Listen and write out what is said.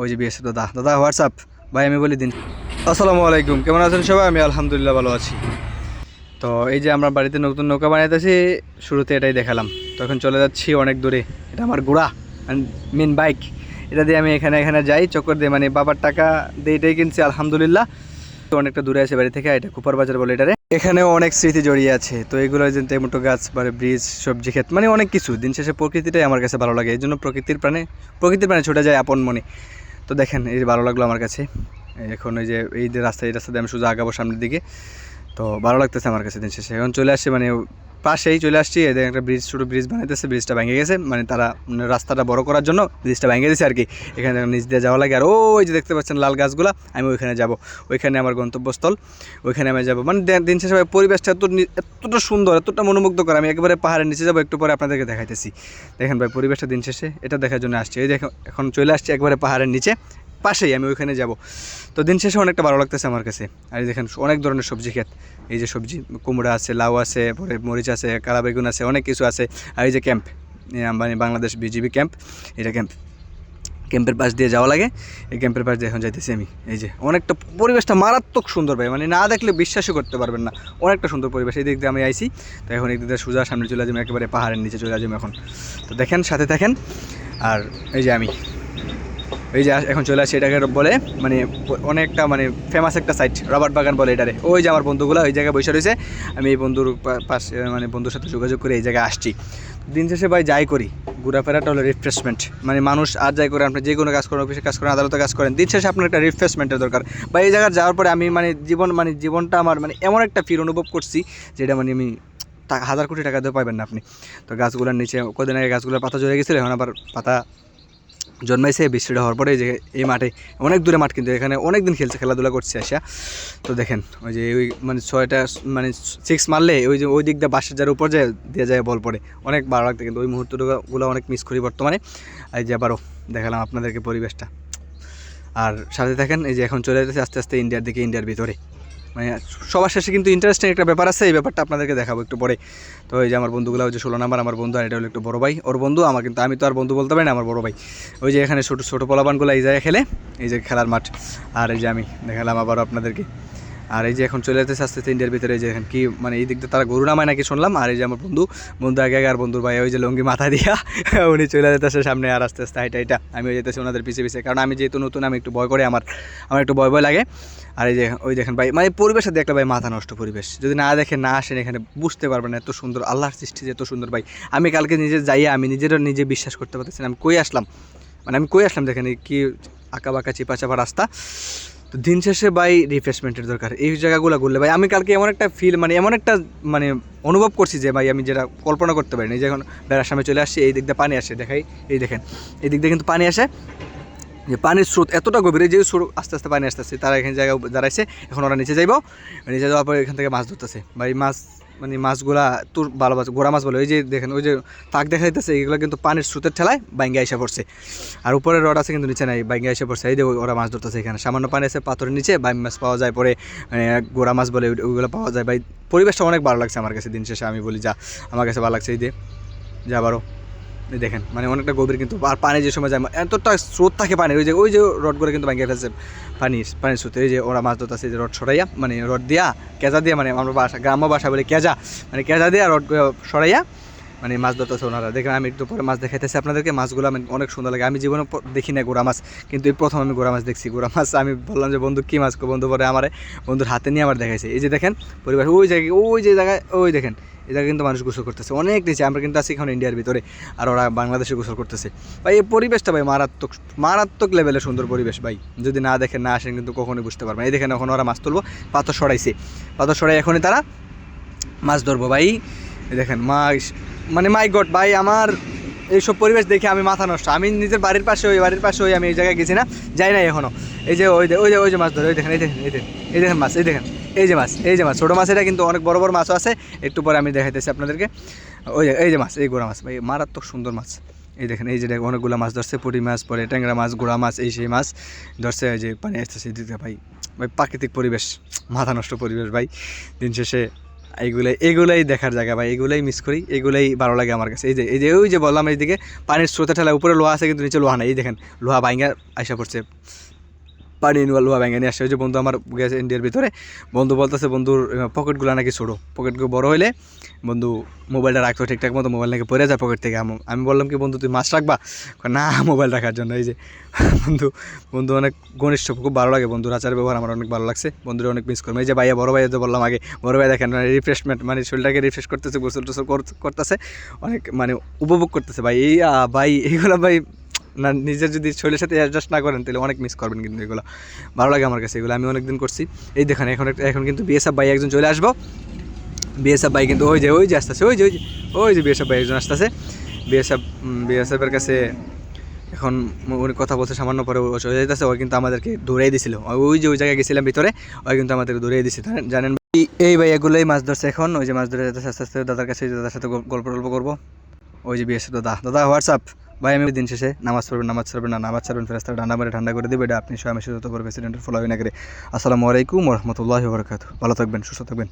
ওই যে বিএসএফ দাদা। দাদা হোয়াটসঅ্যাপ ভাই, আমি বলি দিন। আসসালামু আলাইকুম। কেমন আছেন সবাই? আমি আলহামদুলিল্লাহ ভালো আছি। তো এই যে আমরা বাড়িতে নতুন নৌকা বানাইতেছি, শুরুতে এটাই দেখালাম। তখন চলে যাচ্ছি অনেক দূরে। এটা আমার ঘোড়া মেন বাইক এটা দিয়ে আমি এখানে এখানে যাই, চক্কর দিয়ে মানে বাবার টাকা দিয়ে এটাই কিনছি, আলহামদুলিল্লাহ। তো অনেকটা দূরে আছে বাড়ি থেকে, এটা কুপার বাজার বলে এটারে। এখানেও অনেক স্মৃতি জড়িয়ে আছে। তো এগুলো যে টেমোটো গাছ মানে ব্রিজ, সবজি ক্ষেত মানে অনেক কিছু। দিন শেষে প্রকৃতিটাই আমার কাছে ভালো লাগে। এই জন্য প্রকৃতির প্রাণে প্রকৃতির প্রাণে ছুটে যায় আপন মনে। তো দেখেন, এই ভালো লাগল আমার কাছে। এখন ওই যে এই যে রাস্তা এই রাস্তা দিয়ে আমি সোজা আগাবো সামনের দিকে। তো ভালো লাগতেছে আমার কাছে দিন শেষে। এখন চলে আসছে মানে পাশেই চলে আসছি এদের একটা ব্রিজ ছোটো ব্রিজ বানাইতেছে ব্রিজটা ভেঙে গেছে মানে তারা মানে রাস্তাটা বড় করার জন্য ব্রিজটা ভেঙে দিয়েছে আর কি এখানে নিচ দিয়ে যাওয়া লাগে, আর ওই যে দেখতে পাচ্ছেন লাল গাছগুলো, আমি ওইখানে যাব। ওইখানে আমার গন্তব্যস্থল, ওইখানে আমি যাব। মানে দিন শেষে পরিবেশটা এত এতটা সুন্দর, এতটা মনোমুগ্ধকর, আমি একবারে পাহাড়ের নিচে যাব, একটু পরে আপনাদেরকে দেখাইতেছি। দেখেন ভাই, পরিবেশটা দিন শেষে, এটা দেখার জন্য আসছি। এই দেখো এখন চলে আসছি একবারে পাহাড়ের নিচে পাশেই, আমি ওইখানে যাব। তো দিন শেষে অনেকটা ভালো লাগতেছে আমার কাছে। আর দেখেন, অনেক ধরনের সবজি ক্ষেত এই যে সবজি, কুমড়া আছে, লাউ আছে, পরে মরিচ আছে, কালা বেগুন আছে, অনেক কিছু আছে। আর এই যে ক্যাম্প মানে বাংলাদেশ বিজিবি ক্যাম্প, এটা ক্যাম্প। ক্যাম্পের পাশ দিয়ে যাওয়া লাগে। এই ক্যাম্পের পাশ দিয়ে এখন যাইতেছি আমি। এই যে অনেকটা পরিবেশটা মারাত্মক সুন্দর ভাই মানে না দেখলে বিশ্বাসই করতে পারবেন না। অনেকটা সুন্দর পরিবেশ, এই দিক দিয়ে আমি আইছি। তো এখন এই দিক দিয়ে সোজা সামনে চলে যাব, একেবারে পাহাড়ের নিচে চলে যাব এখন। তো দেখেন, সাথে থাকেন। আর এই যে আমি। এই যে এখন চলে আসছে এটাকে বলে মানে অনেকটা মানে ফেমাস একটা সাইট রবার্ট বাগান বলে এটারে। ওই যে আমার বন্ধুগুলো ওই জায়গায় বসে রয়েছে, আমি এই বন্ধুর পাশে মানে বন্ধুর সাথে যোগাযোগ করে এই জায়গায় আসছি। দিন শেষে ভাই যাই করি, ঘোরাফেরাটা হলো রিফ্রেশমেন্ট মানে মানুষ আর যাই করে আপনি যে কোনো কাজ করেন অফিসে কাজ করেন, আদালতে কাজ করেন, দিন শেষে আপনার একটা রিফ্রেশমেন্টের দরকার। বা এই জায়গায় যাওয়ার পরে আমি মানে জীবন মানে জীবনটা আমার মানে এমন একটা ফিল অনুভব করছি, যেটা মানে আমি হাজার কোটি টাকা দিয়ে পাবেন না আপনি। তো গাছগুলোর নিচে, কদিন আগে গাছগুলোর পাতা ঝরে গেছিল, এখন আবার পাতা জন্মাইছে, বৃষ্টিটা হওয়ার পরে যে এই মাঠে, অনেক দূরে মাঠ কিন্তু এখানে অনেক দিন খেলছে, খেলাধুলা করছে আসা তো দেখেন, ওই যে ওই মানে ছয়টা মানে সিক্স মারলে ওই যে ওই দিক দিয়ে বাসের যার উপর যায়, দিয়ে যায় বল পড়ে। অনেক ভালো লাগতো কিন্তু ওই মুহূর্তগুলো অনেক মিস করি বর্তমানে। এই যে আবারও দেখালাম আপনাদেরকে পরিবেশটা। আর সাথে থাকেন, এই যে এখন চলে যাচ্ছে আস্তে আস্তে ইন্ডিয়ার দিকে, ইন্ডিয়ার ভিতরে। মানে সবার শেষে কিন্তু ইন্টারেস্টিং একটা ব্যাপার আছে, এই ব্যাপারটা আপনাদেরকে দেখাবো একটু পরে। তো এই যে আমার বন্ধুগুলো, ওই যে ষোলো নাম্বার, আমার বন্ধু আর এটা হলো একটু বড় ভাই। ওর বন্ধু, আমার কিন্তু, আমি তো আর বন্ধু বলতে পারি না, আমার বড় ভাই। ওই যে এখানে ছোটো ছোটো পোলাপানগুলো এই জায়গায় খেলে, এই যে খেলার মাঠ। আর এই যে আমি দেখালাম আবারও আপনাদেরকে। আর এই যে এখন চলে যেতেছে আস্তে আস্তে ইন্ডিয়ার ভিতরে যে এখন কি মানে এই দিক দিয়ে তারা গরু নামায় নাকি শুনলাম। আর এই যে আমার বন্ধু বন্ধু আগে আগে আর বন্ধুর ভাই, ওই যে লঙ্গি মাথা দিয়া উনি চলে যেতেছে সামনে আর আস্তে আস্তে হাইটা হাইটা। আমি যেতেছি ওনাদের পিছিয়ে পিছিয়ে কারণ আমি যেহেতু নতুন, আমি একটু ভয় করে আমার আমার একটু ভয় ভয় লাগে। আর এই যে ওই দেখেন ভাই মানে পরিবেশে দেখলে ভাই মাথা নষ্ট পরিবেশ। যদি না দেখে না আসেন এখানে, বুঝতে পারবেন এত সুন্দর আল্লাহর সৃষ্টি এত সুন্দর ভাই। আমি কালকে নিজে যাইয়া, আমি নিজেরও নিজে বিশ্বাস করতে পারতেছি আমি কই আসলাম? মানে আমি কই আসলাম দেখেন কি আঁকা বাঁকা চিপা চাপা রাস্তা? তো দিন শেষে ভাই রিফ্রেশমেন্টের দরকার। এই জায়গাগুলো ঘুরলে ভাই, আমি কালকে এমন একটা ফিল মানে এমন একটা মানে অনুভব করছি যে ভাই আমি যেটা কল্পনা করতে পারিনি। যে এখন বেড়ার সামনে চলে আসছি, এই দিক দিয়ে পানি আসে, দেখাই, এই দেখেন, এই দিক দিয়ে কিন্তু পানি আসে। যে পানির স্রোত এতটা গভীরে যে স্রোত আস্তে আস্তে পানি আসতে আসতেছে, তারা এখানে জায়গায় দাঁড়াইছে, এখন ওরা নিচে যাইব। নিচে যাওয়ার পর এখান থেকে মাছ ধরতেছে। ভাই মাছ মানে মাছগুলা তোর ভালো মাছ গোড়া মাছ বলে ওই যে দেখেন ওই যে তাক দেখা যাইতেছে এগুলো কিন্তু পানির স্রোতের ঠেলায় বাইঙ্গা এসে পড়ছে। আর উপরে রড আছে কিন্তু নিচে নাই বাইঙ্গা এসে পড়ছে। এই যে ওরা মাছ ধরতেছে এখানে। সামান্য পানি আছে পাথরের নিচে বাইম মাছ পাওয়া যায় পরে মানে, গোড়া মাছ বলে ওইগুলো পাওয়া যায়। ভাই পরিবেশটা অনেক ভালো লাগছে আমার কাছে দিন শেষে আমি বলি যা। আমার কাছে ভালো লাগছে এই যে যা বারো। এই দেখেন মানে অনেকটা গভীর কিন্তু আর পানি যে সময় যায় এতটা স্রোত থাকে পানির ওই যে ওই যে রড করে কিন্তু ভাঙিয়ে ফেলছে পানি পানির স্রোতে। ওই যে ওরা মাছ ধরতেছে যে রড সরাইয়া মানে রড দিয়া, কেজা দিয়া মানে আমরা বাসা, গ্রাম্য বাসা বলি কেজা মানে কেজা দিয়া রড সরাইয়া মানে মাছ ধরতেছে ওনারা। দেখেন, আমি একটু পরে মাছ দেখাইতেছি আপনাদেরকে। মাছগুলো আমি অনেক সুন্দর লাগে। আমি জীবনে দেখি না গোড়া মাছ, কিন্তু এই প্রথম আমি গোড়া মাছ দেখছি। গোড়া মাছ, আমি বললাম যে, বন্ধু, কী মাছ বন্ধু পরে আমার বন্ধুর হাতে নিয়ে আমার দেখাইছে। এই যে দেখেন, পরিবার, ওই জায়গায়, ওই যে জায়গায়, ওই দেখেন, এই জায়গায় কিন্তু মানুষ গোসল করতেছে। অনেক নিচে, আমরা কিন্তু আছি এখন ইন্ডিয়ার ভিতরে, আর ওরা বাংলাদেশে গোসল করতেছে। ভাই, এই পরিবেশটা ভাই মারাত্মক মারাত্মক লেভেলে সুন্দর পরিবেশ ভাই। যদি না দেখেন, না আসেন, কিন্তু কখনোই বুঝতে পারবেন এই দেখেন, এখন ওরা মাছ তুলবো, পাথর সরাইছে। পাথর সরাই এখনই তারা মাছ ধরবো ভাই। দেখেন মাছ মানে মাই গড, ভাই, আমার এইসব পরিবেশ দেখে আমি মাথা নষ্ট। আমি নিজের বাড়ির পাশে ওই বাড়ির পাশে ওই আমি এই জায়গায় গেছি না, যাই না এখনও। এই যে ওই ওই যে ওই যে মাছ ধরে, ওই দেখেন, এই দেখেন এই দেখেন এই দেখেন মাছ, এই দেখেন, এই যে মাছ, এই যে মাছ। ছোটো মাছ এটা কিন্তু অনেক বড় বড় মাছও আছে, একটু পরে আমি দেখাইতেছি আপনাদেরকে। ওই যে এই যে মাছ, এই গোড়া মাছ, ভাই, মারাত্মক সুন্দর মাছ। এই দেখেন, এই যে অনেকগুলো মাছ ধরছে, পুঁটি মাছ, পরে ট্যাংরা মাছ, গোড়া মাছ, এই সেই মাছ ধরছে যে পানি আসতেছে দিতে ভাই। ভাই, প্রাকৃতিক পরিবেশ, মাথা নষ্ট পরিবেশ, ভাই। দিন শেষে এইগুলাই এগুলাই দেখার জায়গা ভাই এগুলাই মিস করি এগুলাই ভালো লাগে আমার কাছে। এই যে এই যে, ওই যে বললাম এইদিকে, পানির স্রোতে ঠেলা উপরে লোহা আছে কিন্তু নিচে লোহা নাই, এই দেখেন, লোহা বাইঙ্গা আইসা পড়ছে। পানি লোহা ভেঙে নিয়ে আসছে ওই যে বন্ধু আমার গেছে ইন্ডিয়ার ভিতরে। বন্ধু বলতেছে, বন্ধুর পকেটগুলো নাকি ছোটো। পকেটগুলো বড় হইলে বন্ধু মোবাইলটা রাখতো ঠিকঠাক মতো মোবাইল নাকি পড়ে যায় পকেট থেকে। আম- বললাম কি, বন্ধু, তুই মাছ রাখবা? না মোবাইল রাখার জন্য। এই যে বন্ধু বন্ধু অনেক ঘনিষ্ঠ, খুব ভালো লাগে বন্ধুর আচার ব্যবহার, আমার অনেক ভালো লাগছে। বন্ধুরা অনেক মিস করব এই যে ভাইয়া, বড় ভাইয়া যে বললাম আগে, বড় ভাই দেখেন মানে রিফ্রেশমেন্ট মানে শরীরটাকে রিফ্রেশ করতেছে গোসল টোসল কর- করতেছে। অনেক মানে উপভোগ করতেছে ভাই। এই ভাই এইগুলো ভাই না, নিজের যদি শরীরের সাথে অ্যাডজাস্ট না করেন, তাহলে অনেক মিস করবেন কিন্তু এগুলো। ভালো লাগে আমার কাছে এগুলো, আমি অনেকদিন করছি। এই দেখেন, এখন এখন কিন্তু বিএসএফ ভাই একজন চলে আসব। বিএসএফ ভাই কিন্তু ওই যে ওই যে আসতেছে, ওই যে ওই যে ওই যে বিএসএফ ভাই একজন আসতেছে। বিএসএফ বিএসএফের কাছে এখন উনি কথা বলছে, সামান্য পরে ও চলে যাইতেছে, ও কিন্তু আমাদেরকে দৌড়াই দিছিল। ওই যে, ওই জায়গায় গেছিলাম ভিতরে ওই কিন্তু আমাদেরকে দৌড়িয়ে দিছে, জানেন- এই- ভাই এগুলোই মাছ ধরছে এখন, ওই যে মাছ ধরে যাচ্ছে আস্তে আস্তে, দাদার কাছে দাদার সাথে গল- গল্প টল্প করব। ওই যে বিএসএফ দাদা দাদা হোয়াটসঅ্যাপ ভাই, আমি দিন শেষে নামাজ পড়বেন, নামাজ ছাড়বেন না, নামাজ ছাড়বেন ফেরাস্তা ঠান্ডা মারে ঠান্ডা করে দেবে, এটা আপনি স্বয়ং সুস্থ করে প্রেসিডেন্টের ফলো না করে। আসসালামু আলাইকুম রহমতুল্লাহ বরকাত ভালো থাকবেন, সুস্থ থাকবেন।